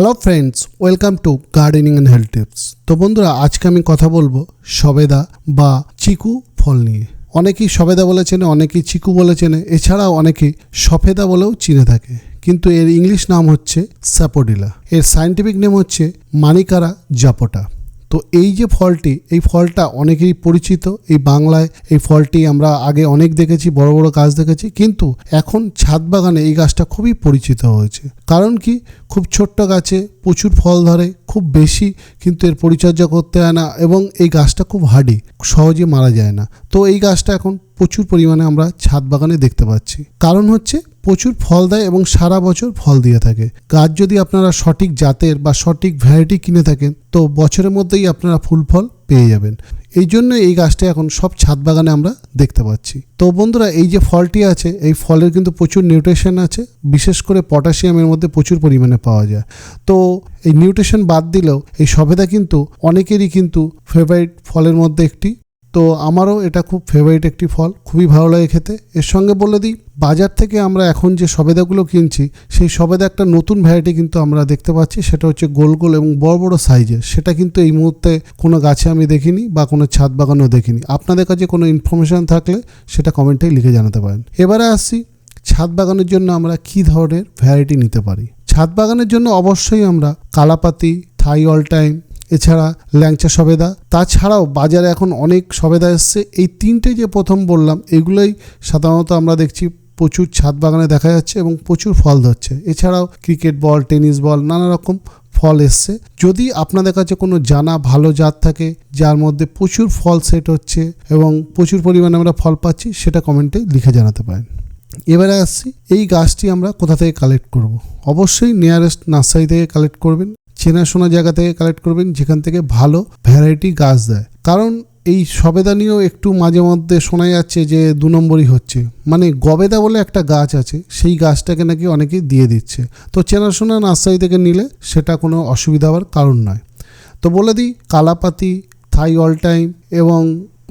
Hello friends welcome to gardening and health tips তো বন্ধুরা, আজকে আমি কথা বলব সবেদা বা চিকু ফল নিয়ে। অনেকেই সবেদা বলে চেনে, অনেকেই চিকু বলে চেনে। এছাড়াও অনেকে সফেদা বলেও চিনে থাকে। কিন্তু এর ইংলিশ নাম হচ্ছে স্যাপোডিলা এর সায়েন্টিফিক নেম হচ্ছে মানিকারা জাপোটা তো এই যে ফলটি, এই ফলটা অনেকেই পরিচিত। এই বাংলায় এই ফলটি আমরা আগে অনেক দেখেছি, বড় বড় গাছ দেখেছি, কিন্তু এখন ছাদ বাগানে এই গাছটা খুবই পরিচিত হয়েছে। কারণ কি? খুব ছোট্ট গাছে প্রচুর ফল ধরে, খুব বেশি, কিন্তু এর পরিচর্যা করতে হয় না এবং এই গাছটা খুব হার্ডি, সহজে মারা যায় না। তো এই গাছটা এখন প্রচুর পরিমাণে আমরা ছাদ বাগানে দেখতে পাচ্ছি। কারণ হচ্ছে প্রচুর ফল দেয় এবং সারা বছর ফল দিয়ে থাকে। গাছ যদি আপনারা সঠিক জাতের বা সঠিক ভ্যারাইটি কিনে থাকেন, তো বছরের মধ্যেই আপনারা ফুল ফল পেয়ে যাবেন। এই জন্য এই গাছটা এখন সব ছাদ বাগানে আমরা দেখতে পাচ্ছি। তো বন্ধুরা, এই যে ফলটি আছে, এই ফলের কিন্তু প্রচুর নিউট্রিশন আছে, বিশেষ করে পটাশিয়ামের মধ্যে প্রচুর পরিমাণে পাওয়া যায়। তো এই নিউট্রিশন বাদ দিলেও এই সবেদা কিন্তু অনেকেরই কিন্তু ফেভারিট ফলের মধ্যে একটি তো আমারও এটা খুব ফেভারিট একটি ফল, খুবই ভালো লাগে খেতে। এর সঙ্গে বলে দিই, বাজার থেকে আমরা এখন যে সবেদাগুলো কিনছি, সেই সবেদা একটা নতুন ভ্যারাইটি কিন্তু আমরা দেখতে পাচ্ছি, সেটা হচ্ছে গোল গোল এবং বড় বড় সাইজের সেটা কিন্তু এই মুহূর্তে কোনো গাছে আমি দেখিনি বা কোনো ছাদ বাগানেও দেখিনি। আপনাদের কাছে কোনো ইনফরমেশান থাকলে সেটা কমেন্টে লিখে জানাতে পারেন। এবারে আসছি, ছাদ বাগানের জন্য আমরা কী ধরনের ভ্যারাইটি নিতে পারি? ছাদ বাগানের জন্য অবশ্যই আমরা কালাপাতি, থাই অল টাইম এছাড়া ল্যাংচা সবেদা। তাছাড়াও বাজারে এখন অনেক সবেদা এসছে। এই তিনটে যে প্রথম বললাম, এগুলোই সাধারণত আমরা দেখছি প্রচুর ছাদ বাগানে দেখা যাচ্ছে এবং প্রচুর ফল ধরছে। এছাড়াও ক্রিকেট বল, টেনিস বল, নানা রকম ফল এসছে। যদি আপনাদের কাছে কোনো জানা ভালো জাত থাকে, যার মধ্যে প্রচুর ফল সেট হচ্ছে এবং প্রচুর পরিমাণে আমরা ফল পাচ্ছি, সেটা কমেন্টে লিখে জানাতে পারেন। এবারে আসছি, এই গাছটি আমরা কোথা থেকে কালেক্ট করব। অবশ্যই নিয়ারেস্ট নার্সারি থেকে কালেক্ট করবেন। চেনাশোনা জায়গা থেকে কালেক্ট করবেন, যেখান থেকে ভালো ভ্যারাইটি গাছ দেয়। কারণ এই সবেদা নিয়েও একটু মাঝে মধ্যে শোনা যাচ্ছে যে দু নম্বরই হচ্ছে। মানে গবেদা বলে একটা গাছ আছে, সেই গাছটাকে নাকি অনেকেই দিয়ে দিচ্ছে। তো চেনাশোনা নার্সারি থেকে নিলে সেটা কোনো অসুবিধা হওয়ার কারণ নয়। তো বলে দিই, কালাপাতি, থাই অল টাইম এবং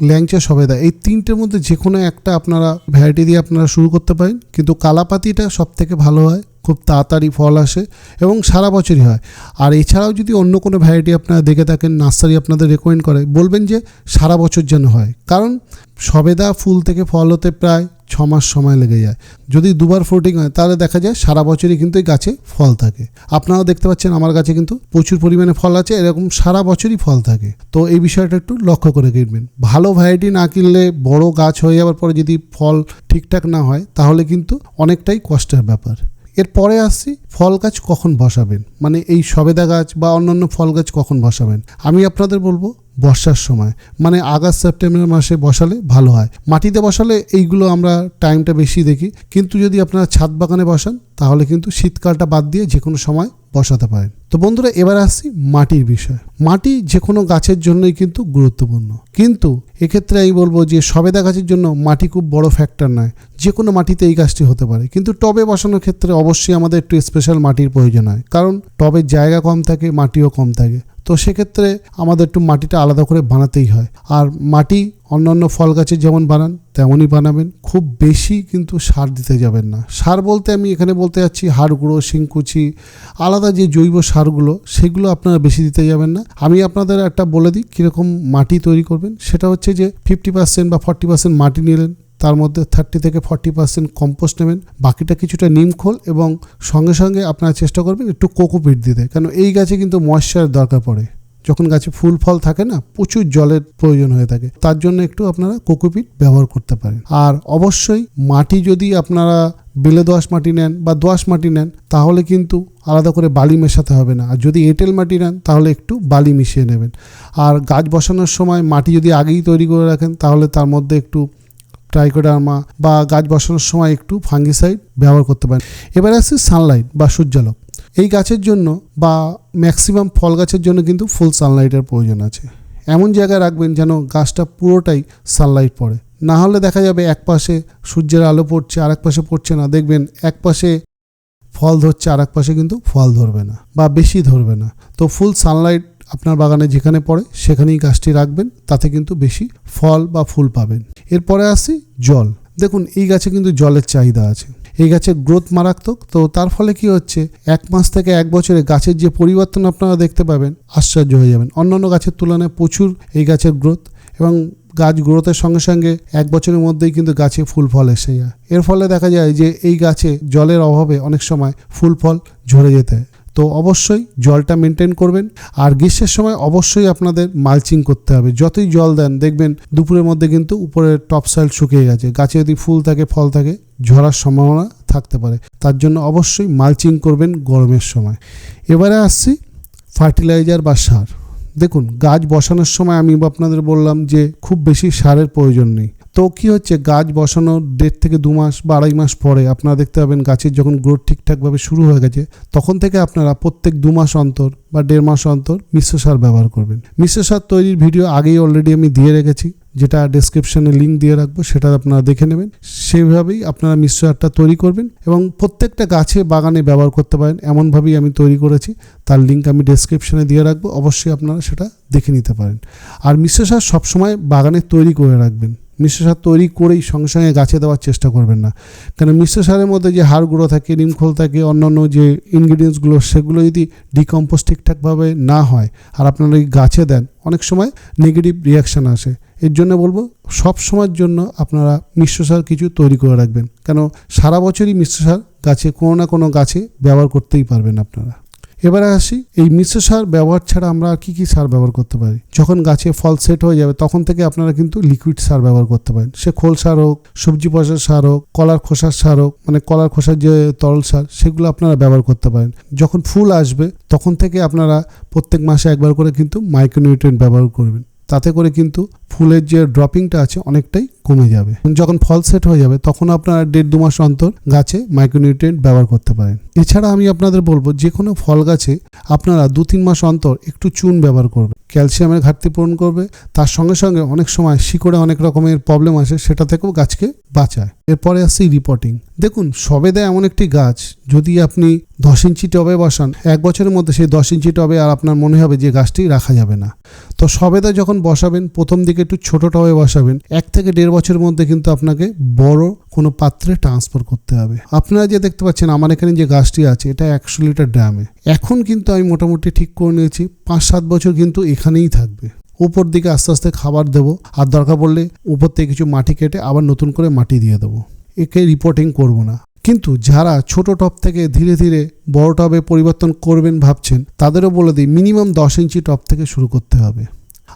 ল্যাংচা সবেদা, এই তিনটের মধ্যে যে কোনো একটা আপনারা ভ্যারাইটি দিয়ে আপনারা শুরু করতে পারেন। কিন্তু কালাপাতিটা সব থেকে ভালো হয় খুব তাড়াতাড়ি ফল আসে এবং সারা বছরই হয়। আর এছাড়াও যদি অন্য কোনো ভ্যারাইটি আপনারা দেখে থাকেন নার্সারি আপনাদের রেকমেন্ড করে, বলবেন যে সারা বছর যেন হয়। কারণ সবেদা ফুল থেকে ফল হতে প্রায় ছ মাস সময় লেগে যায়। যদি দুবার ফ্রুটিং হয়, তাহলে দেখা যায় সারা বছরই কিন্তু এই গাছে ফল থাকে। আপনারাও দেখতে পাচ্ছেন আমার গাছে কিন্তু প্রচুর পরিমাণে ফল আছে, এরকম সারা বছরই ফল থাকে। তো এই বিষয়টা একটু লক্ষ্য করে কিনবেন। ভালো ভ্যারাইটি না কিনলে বড় গাছ হয়ে যাওয়ার পরে যদি ফল ঠিকঠাক না হয়, তাহলে কিন্তু অনেকটাই কষ্টের ব্যাপার। এরপরে আসছি, ফল গাছ কখন বসাবেন? মানে এই সবেদা গাছ বা অন্যান্য ফল গাছ কখন বসাবেন? আমি আপনাদের বলব, বর্ষার সময়। মানে আগস্ট, সেপ্টেম্বর মাসে বসালে ভালো হয়। মাটিতে বসালে এইগুলো আমরা টাইমটা বেশি দেখি। কিন্তু যদি আপনারা ছাদ বাগানে বসান, তাহলে কিন্তু শীতকালটা বাদ দিয়ে যে কোনো সময় বসাতে পারেন। তো বন্ধুরা, এবার আসছি মাটির বিষয়। মাটি যে কোনো গাছের জন্যই কিন্তু গুরুত্বপূর্ণ। কিন্তু এক্ষেত্রে আমি বলব যে সবেদা গাছের জন্য মাটি খুব বড় ফ্যাক্টর নয়। যে কোনো মাটিতে এই গাছটি হতে পারে। কিন্তু টবে বসানোর ক্ষেত্রে অবশ্যই আমাদের একটু স্পেশাল মাটির প্রয়োজন হয়। কারণ টবের জায়গা কম থাকে, মাটিও কম থাকে। তো সেক্ষেত্রে আমাদের একটু মাটিটা আলাদা করে বানাতেই হয়। আর মাটি অন্যান্য ফল গাছের যেমন বানান, তেমনই বানাবেন। খুব বেশি কিন্তু সার দিতে যাবেন না। সার বলতে আমি এখানে বলতে যাচ্ছি হাড় গুঁড়ো, শিংকুচি, আলাদা যে জৈব সারগুলো, সেগুলো আপনারা বেশি দিতে যাবেন না। আমি আপনাদের একটা বলে দিই, কীরকম মাটি তৈরি করবেন। সেটা হচ্ছে যে ফিফটি পার্সেন্ট বা ফর্টি পার্সেন্ট মাটি নিলেন তার মধ্যে থার্টি থেকে ফর্টি পার্সেন্ট কম্পোস্ট নেবেন। বাকিটা কিছুটা নিম খোল এবং সঙ্গে সঙ্গে আপনারা চেষ্টা করবেন একটু কোকোপিট দিতে কেন এই গাছে কিন্তু ময়শ্চার দরকার পড়ে। যখন গাছে ফুল ফল থাকে না, প্রচুর জলের প্রয়োজন হয়ে থাকে। তার জন্য একটু আপনারা কোকোপিট ব্যবহার করতে পারেন। আর অবশ্যই মাটি যদি আপনারা বেলে দোয়াশ মাটি নেন বা দোয়াশ মাটি নেন, তাহলে কিন্তু আলাদা করে বালি মেশাতে হবে না। আর যদি এঁটেল মাটি নেন, তাহলে একটু বালি মিশিয়ে নেবেন। আর গাছ বসানোর সময় মাটি যদি আগেই তৈরি করে রাখেন, তাহলে তার মধ্যে একটু ট্রাইকোডার্মা বা গাছ বসানোর সময় একটু ফাঙ্গিসাইড ব্যবহার করতে পারেন। এবার আসছে সানলাইট বা সূর্যালোক। এই গাছের জন্য বা ম্যাক্সিমাম ফল গাছের জন্য কিন্তু ফুল সানলাইটের প্রয়োজন আছে। এমন জায়গায় রাখবেন যেন গাছটা পুরোটাই সানলাইট পড়ে। না হলে দেখা যাবে এক পাশে সূর্যের আলো পড়ছে আর এক পাশে পড়ছে না। দেখবেন এক পাশে ফল ধরছে আর এক পাশে কিন্তু ফল ধরবে না বা বেশি ধরবে না। তো ফুল সানলাইট আপনার বাগানে যেখানে পড়ে সেখানেই গাছটি রাখবেন, তাতে কিন্তু বেশি ফল বা ফুল পাবেন। এরপরে আসি জল। দেখুন, এই গাছে কিন্তু জলের চাহিদা আছে। এই গাছের গ্রোথ মারাত্মক। তো তার ফলে কি হচ্ছে? এক মাস থেকে এক বছরে গাছের যে পরিবর্তন আপনারা দেখতে পাবেন, আশ্চর্য হয়ে যাবেন। অন্যান্য গাছের তুলনায় প্রচুর এই গাছের গ্রোথ এবং গাছ গ্রোথের সঙ্গে সঙ্গে এক বছরের মধ্যেই কিন্তু গাছে ফুল ফল এসে যায়। এর ফলে দেখা যায় যে এই গাছে জলের অভাবে অনেক সময় ফুল ফল ঝরে যেতে তো অবশ্যই জলটা মেনটেন করবেন। আর গ্রীষ্মের সময় অবশ্যই আপনাদের মালচিং করতে হবে। যতই জল দেন, দেখবেন দুপুরের মধ্যে কিন্তু উপরের টপ সাইল শুকিয়ে গেছে। গাছে যদি ফুল থাকে, ফল থাকে, ঝরার সম্ভাবনা থাকতে পারে। তার জন্য অবশ্যই মালচিং করবেন গরমের সময়। এবারে আসছি ফার্টিলাইজার বা সার। দেখুন, গাছ বসানোর সময় আমি আপনাদের বললাম যে খুব বেশি সারের প্রয়োজন নেই। তো কি হচ্ছে? গাছ বসানোর দেড় থেকে দু মাস বা আড়াই মাস পরে আপনারা দেখতে পাবেন গাছের যখন গ্রোথ ঠিকঠাকভাবে শুরু হয়ে গেছে, তখন থেকে আপনারা প্রত্যেক দু মাস অন্তর বা দেড় মাস অন্তর মিশ্র সার ব্যবহার করবেন। মিশ্র সার তৈরির ভিডিও আগেই অলরেডি আমি দিয়ে রেখেছি, যেটা ডেসক্রিপশনে লিঙ্ক দিয়ে রাখব, সেটা আপনারা দেখে নেবেন। সেইভাবেই আপনারা মিশ্র সারটা তৈরি করবেন এবং প্রত্যেকটা গাছে বাগানে ব্যবহার করতে পারেন, এমনভাবেই আমি তৈরি করেছি। তার লিঙ্ক আমি ডেসক্রিপশনে দিয়ে রাখব, অবশ্যই আপনারা সেটা দেখে নিতে পারেন। আর মিশ্র সার সবসময় বাগানে তৈরি করে রাখবেন। মিশ্র সার তৈরি করেই সঙ্গে সঙ্গে গাছে দেওয়ার চেষ্টা করবেন না। কারণ মিশ্র সারের মধ্যে যে হাড়গুলো থাকে নিমখোল থাকে, অন্যান্য যে ইনগ্রিডিয়েন্টসগুলো সেগুলো যদি ডিকম্পোজ ঠিকঠাকভাবে না হয় আর আপনারা গাছে দেন, অনেক সময় নেগেটিভ রিয়াকশান আসে। এর জন্য বলব, সব সময়ের জন্য আপনারা মিশ্র সার কিছু তৈরি করে রাখবেন। কেন, সারা বছরই মিশ্র সার গাছে কোনো না কোনো গাছে ব্যবহার করতেই পারবেন আপনারা। এবারে আসি, এই মিশ্র সার ব্যবহার ছাড়া আমরা আর কী কী সার ব্যবহার করতে পারি? যখন গাছে ফল সেট হয়ে যাবে, তখন থেকে আপনারা কিন্তু লিকুইড সার ব্যবহার করতে পারেন। সে খোল সার হোক, সবজি পচার সার হোক, কলার খোসার সার হোক মানে কলার খোসার যে তরল সার, সেগুলো আপনারা ব্যবহার করতে পারেন। যখন ফুল আসবে, তখন থেকে আপনারা প্রত্যেক মাসে একবার করে কিন্তু মাইক্রোনিউট্রিয়েন্ট ব্যবহার করবেন। তাতে করে কিন্তু ফুলের যে ড্রপিংটা আছে অনেকটাই কমে যাবে। যখন ফল সেট হয়ে যাবে, তখন আপনারা দেড় দু মাস অন্তর গাছে মাইক্রোনিউট্রিয়েন্ট ব্যবহার করতে পারেন। এছাড়া আমি আপনাদের বলব, যে কোনো ফল গাছে আপনারা দু তিন মাস অন্তর একটু চুন ব্যবহার করবে। ক্যালসিয়ামের ঘাটতি পূরণ করবে। তার সঙ্গে সঙ্গে অনেক সময় শিকড়ে অনেক রকমের প্রবলেম আসে, সেটা থেকেও গাছকে বাঁচায়। এরপরে আসছি রিপোর্টিং দেখুন, সবেদা এমন একটি গাছ, যদি আপনি দশ ইঞ্চি টবে বসান, এক বছরের মধ্যে সেই দশ ইঞ্চি টবে আর আপনার মনে হবে যে গাছটি রাখা যাবে না। তো সবেদা যখন বসাবেন, প্রথম দিকে একটু ছোট টবে বসাবেন। এক থেকে দেড় বছরের মধ্যে কিন্তু আপনাকে বড় কোনো পাত্রে ট্রান্সফার করতে হবে। আপনারা যে দেখতে পাচ্ছেন, আমার এখানে যে গাছটি আছে, এটা একশো লিটার ড্রামে এখন কিন্তু আমি মোটামুটি ঠিক করে নিয়েছি, পাঁচ সাত বছর কিন্তু এখানেই থাকবে। উপর দিকে আস্তে আস্তে খাবার দেবো, আর দরকার পড়লে উপর থেকে কিছু মাটি কেটে আবার নতুন করে মাটি দিয়ে দেবো। একে রিপোর্টিং করব না। কিন্তু যারা ছোট টপ থেকে ধীরে ধীরে বড় টবে পরিবর্তন করবেন ভাবছেন, তাদেরও বলে দিই মিনিমাম দশ ইঞ্চি টপ থেকে শুরু করতে হবে।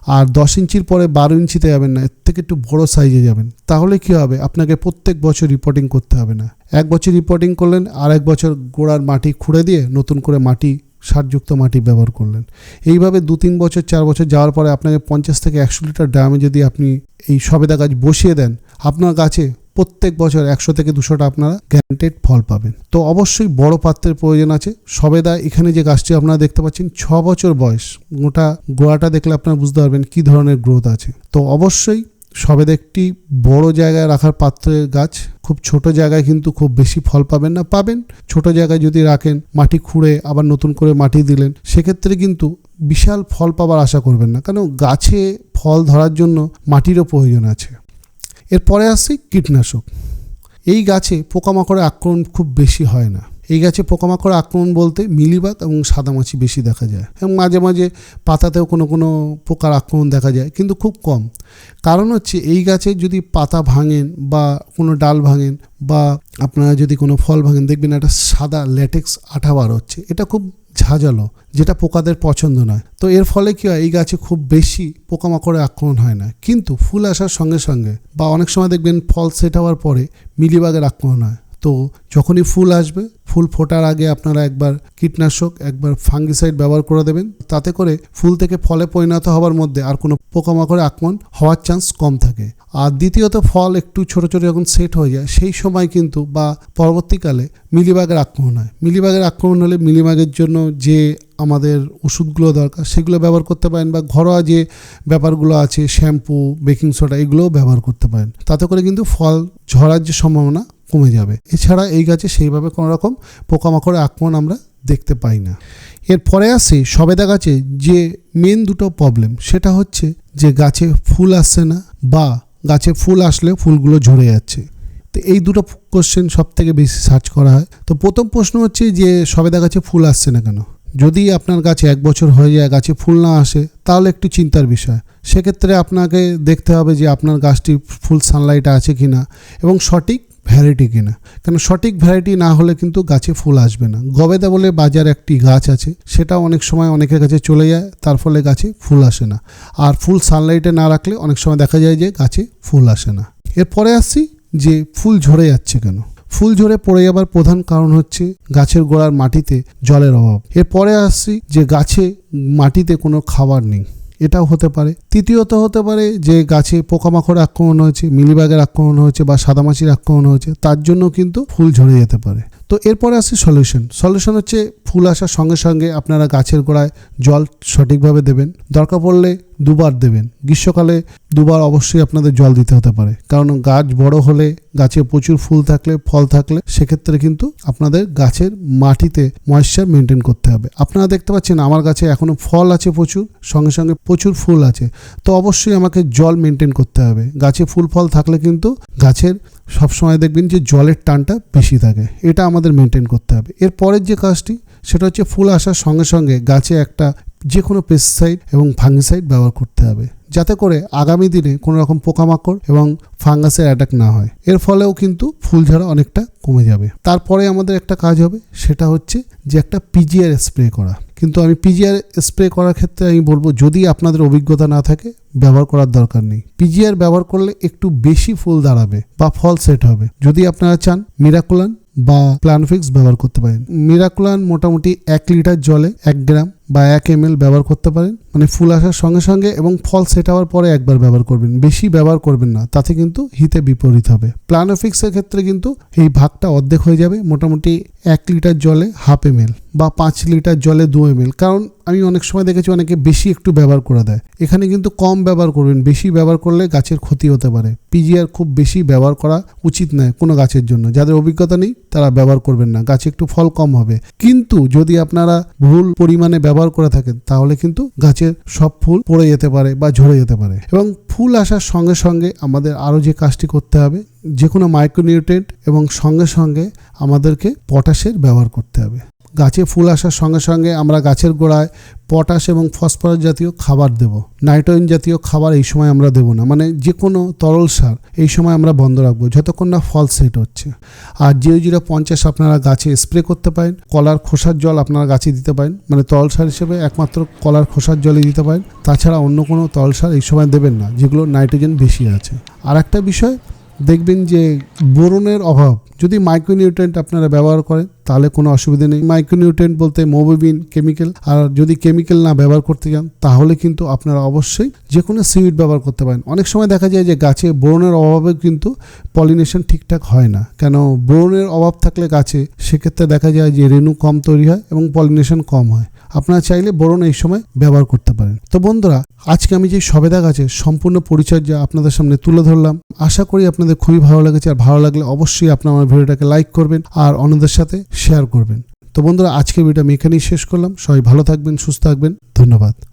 আর দশ ইঞ্চির পরে বারো ইঞ্চিতে যাবেন না, এর থেকে একটু বড় সাইজে যাবেন। তাহলে কি হবে? আপনাকে প্রত্যেক বছর রিপোর্টিং করতে হবে না। এক বছর রিপোর্টিং করলেন, আর এক বছর গোড়ার মাটি খুঁড়ে দিয়ে নতুন করে মাটি, সারযুক্ত মাটি ব্যবহার করলেন। এইভাবে দু তিন বছর, চার বছর যাওয়ার পরে আপনাকে পঞ্চাশ থেকে একশো লিটার ড্রামে যদি আপনি এই সবেদা গাছ বসিয়ে দেন, আপনার গাছে প্রত্যেক বছর একশো থেকে দুশোটা আপনারা গ্যারান্টেড ফল পাবেন। তো অবশ্যই বড় পাত্রের প্রয়োজন আছে। সবেদা, এখানে যে গাছটি আপনারা দেখতে পাচ্ছেন, ছ বছর বয়স। গোটা গোড়াটা দেখলে আপনারা বুঝতে পারবেন কী ধরনের গ্রোথ আছে। তো অবশ্যই সবেদা একটি বড় জায়গায় রাখার পাত্রের গাছ। খুব ছোট জায়গায় কিন্তু খুব বেশি ফল পাবেন না। পাবেন, ছোট জায়গায় যদি রাখেন, মাটি খুঁড়ে আবার নতুন করে মাটি দিলেন, সেক্ষেত্রে কিন্তু বিশাল ফল পাবার আশা করবেন না। কারণ গাছে ফল ধরার জন্য মাটিরও প্রয়োজন আছে। এরপরে আসছি কীটনাশক। এই গাছে পোকামাকড়ের আক্রমণ খুব বেশি হয় না। এই গাছে পোকামাকড় আক্রমণ বলতে মিলিবাগ এবং সাদামাছি বেশি দেখা যায়। এবং মাঝে মাঝে পাতাতেও কোনো কোনো পোকার আক্রমণ দেখা যায়, কিন্তু খুব কম। কারণ হচ্ছে এই গাছে যদি পাতা ভাঙেন বা কোনো ডাল ভাঙেন বা আপনারা যদি কোনো ফল ভাঙেন, দেখবেন একটা সাদা ল্যাটেক্স আঠা বার হচ্ছে। এটা খুব ঝাঁঝালো, যেটা পোকাদের পছন্দ নয়। তো এর ফলে কী হয়, এই গাছে খুব বেশি পোকামাকড়ে আক্রমণ হয় না। কিন্তু ফুল আসার সঙ্গে সঙ্গে বা অনেক সময় দেখবেন ফল সেট হওয়ার পরে মিলিবাগের আক্রমণ হয়। তো যখনই ফুল আসবে, ফুল ফোটার আগে আপনারা একবার কীটনাশক, একবার ফাঙ্গিসাইড ব্যবহার করে দেবেন। তাতে করে ফুল থেকে ফলে পরিণত হওয়ার মধ্যে আর কোনো পোকামাকড়ে, আক্রমণ হওয়ার চান্স কম থাকে। আর দ্বিতীয়ত ফল একটু ছোট ছোট যখন সেট হয়ে যায়, সেই সময় কিন্তু বা পরবর্তীকালে মিলিবাগের আক্রমণ হয়। মিলিবাগের আক্রমণ হলে মিলিবাগের জন্য যে আমাদের ওষুধগুলো দরকার, সেগুলো ব্যবহার করতে পারেন বা ঘরোয়া যে ব্যাপারগুলো আছে, শ্যাম্পু, বেকিং সোডা, এগুলোও ব্যবহার করতে পারেন। তাতে করে কিন্তু ফল ঝরার যে সম্ভাবনা কমে যাবে। এছাড়া এই গাছে সেইভাবে কোনো রকম পোকামাকড়ের আক্রমণ আমরা দেখতে পাই না। এরপরে আসে সবেদা গাছে যে মেন দুটো প্রবলেম সেটা হচ্ছে যে গাছে ফুল আসছে না বা গাছে ফুল আসলে ফুলগুলো ঝরে যাচ্ছে। তো এই দুটো কোশ্চেন সব থেকে বেশি সার্চ করা হয়। তো প্রথম প্রশ্ন হচ্ছে যে সবেদা গাছে ফুল আসছে না কেন? যদি আপনার গাছে এক বছর হয়ে যায়, গাছে ফুল না আসে, তাহলে একটু চিন্তার বিষয়। সেক্ষেত্রে আপনাকে দেখতে হবে যে আপনার গাছটি ফুল সানলাইট আছে কি না এবং সঠিক ভ্যারাইটি কিনা। কেন সঠিক ভ্যারাইটি না হলে কিন্তু গাছে ফুল আসবে না। গবেদা বলে বাজার একটি গাছ আছে, সেটা অনেক সময় অনেকের কাছে চলে যায়, তার ফলে গাছে ফুল আসে না। আর ফুল সানলাইটে না রাখলে অনেক সময় দেখা যায় যে গাছে ফুল আসে না। এরপরে আসছি যে ফুল ঝরে যাচ্ছে কেন। ফুল ঝরে পড়ে যাবার প্রধান কারণ হচ্ছে গাছের গোড়ার মাটিতে জলের অভাব। এরপরে আসছি যে গাছে মাটিতে কোনো খাবার নেই। এটাও হতে পারে। তৃতীয়ত হতে পারে যে গাছে পোকামাকড় আক্রমণ হয়েছে মিলিবাগের আক্রমণ হয়েছে বা সাদামাছির আক্রমণ হয়েছে, তার জন্য কিন্তু ফুল ঝরে যেতে পারে। তো এরপরে আসছে সলিউশন সলিউশন হচ্ছে ফুল আসার সঙ্গে সঙ্গে আপনারা গাছের গোড়ায় জল সঠিকভাবে দেবেন। দরকার পড়লে দুবার দেবেন। গ্রীষ্মকালে দুবার অবশ্যই আপনাদের জল দিতে হতে পারে। কারণ গাছ বড় হলে গাছে প্রচুর ফুল থাকলে, ফল থাকলে সেক্ষেত্রে কিন্তু আপনাদের গাছের মাটিতে ময়েশ্চার মেনটেন করতে হবে। আপনারা দেখতে পাচ্ছেন আমার গাছে এখনও ফল আছে প্রচুর, সঙ্গে সঙ্গে প্রচুর ফুল আছে। তো অবশ্যই আমাকে জল মেনটেন করতে হবে। গাছে ফুল, ফল থাকলে কিন্তু গাছের সবসময় দেখবেন যে জলের টানটা বেশি থাকে। এটা আমাদের মেনটেন করতে হবে। এর পরের যে কাজটি, সেটা হচ্ছে ফুল আসার সঙ্গে সঙ্গে গাছে একটা যে কোনো পেস্টিসাইড এবং ফাঙ্গিসাইড ব্যবহার করতে হবে। যাতে করে আগামী দিনে কোনো রকম পোকামাকড় এবং ফাঙ্গাসের অ্যাটাক না হয়। এর ফলেও কিন্তু ফুল ঝরা অনেকটা কমে যাবে। তারপরে আমাদের একটা কাজ হবে, সেটা হচ্ছে যে একটা পিজিআর স্প্রে করা। কিন্তু আমি পিজিআর স্প্রে করার ক্ষেত্রে আমি বলব, যদি আপনাদের অভিজ্ঞতা না থাকে, ব্যবহার করার দরকার নেই। পিজিআর ব্যবহার করলে একটু বেশি ফুল দাঁড়াবে বা ফল সেট হবে। যদি আপনারা চান মিরাকুলান বা প্ল্যানফিক্স ব্যবহার করতে পারেন। মিরাকুলান মোটামুটি এক লিটার জলে এক গ্রাম বা এক এম ব্যবহার করতে পারেন। মানে ফুল আসার সঙ্গে সঙ্গে এবং ফল সেট হওয়ার পরে একবার ব্যবহার করবেন। বেশি ব্যবহার করবেন না, তাতে কিন্তু হিতে বিপরীত হবে। প্লানোফিক্সের ক্ষেত্রে কিন্তু এই ভাগটা অর্ধেক হয়ে যাবে, মোটামুটি এক লিটার জলে হাফ এম বা পাঁচ লিটার জলে দু এম কারণ আমি অনেক সময় দেখেছি অনেকে বেশি একটু ব্যবহার করে দেয়। এখানে কিন্তু কম ব্যবহার করবেন, বেশি ব্যবহার করলে গাছের ক্ষতি হতে পারে। পিজিআর খুব বেশি ব্যবহার করা উচিত নয় কোনো গাছের জন্য। যাদের অভিজ্ঞতা নেই তারা ব্যবহার করবেন না, গাছে একটু ফল কম হবে। কিন্তু যদি আপনারা ভুল পরিমাণে ব্যবহার করে থাকেন, তাহলে কিন্তু গাছের সব ফুল পড়ে যেতে পারে বা ঝরে যেতে পারে। এবং ফুল আসার সঙ্গে সঙ্গে আমাদের আরও যে কাজটি করতে হবে, যে কোনো মাইক্রোনিউট্রেন্ট এবং সঙ্গে সঙ্গে আমাদেরকে পটাশের ব্যবহার করতে হবে। গাছে ফুল আসার সঙ্গে সঙ্গে আমরা গাছের গোড়ায় পটাশ এবং ফসফরাস জাতীয় খাবার দেব। নাইট্রোজেন জাতীয় খাবার এই সময় আমরা দেব না। মানে যে কোনো তরল সার এই সময় আমরা বন্ধ রাখব, যতক্ষণ না ফল সেট হচ্ছে। আর জিরো জিরো পঞ্চাশ আপনারা গাছে স্প্রে করতে পারেন, কলার খোসার জল আপনারা গাছে দিতে পারেন। মানে তরল সার হিসেবে একমাত্র কলার খোসার জলে দিতে পারেন। তাছাড়া অন্য কোনো তরল সার এই সময় দেবেন না, যেগুলো নাইট্রোজেন বেশি আছে। আর একটা বিষয় দেখবেন যে বোরনের অভাব, যদি মাইক্রোনিউট্রেন্ট আপনারা ব্যবহার করেন, তাহলে কোনো অসুবিধা নেই। মাইক্রোনিউট্রেন্ট বলতে মোবিবিন কেমিক্যাল, আর যদি কেমিক্যাল না ব্যবহার করতে চান তাহলে কিন্তু আপনারা অবশ্যই যে কোনো সিউইড ব্যবহার করতে পারেন। অনেক সময় দেখা যায় যে গাছে বোরনের অভাবে কিন্তু পলিনেশন ঠিকঠাক হয় না। কেন? বোরনের অভাব থাকলে গাছে, সেক্ষেত্রে দেখা যায় যে রেণু কম তৈরি হয় এবং পলিনেশন কম হয়। আপনারা চাইলে বোরন এই সময় ব্যবহার করতে পারেন। তো বন্ধুরা, আজকে আমি যে সবেদা গাছের সম্পূর্ণ পরিচর্যা আপনাদের সামনে তুলে ধরলাম। আশা করি আপনাদের খুবই ভালো লেগেছে। আর ভালো লাগলে অবশ্যই আপনারা আমার ভিডিওটাকে লাইক করবেন আর অন্যদের সাথে শেয়ার করবেন। তো বন্ধুরা আজকে ভিডিওটা আমি এখানেই শেষ করলাম। সবাই ভালো থাকবেন, সুস্থ থাকবেন। ধন্যবাদ।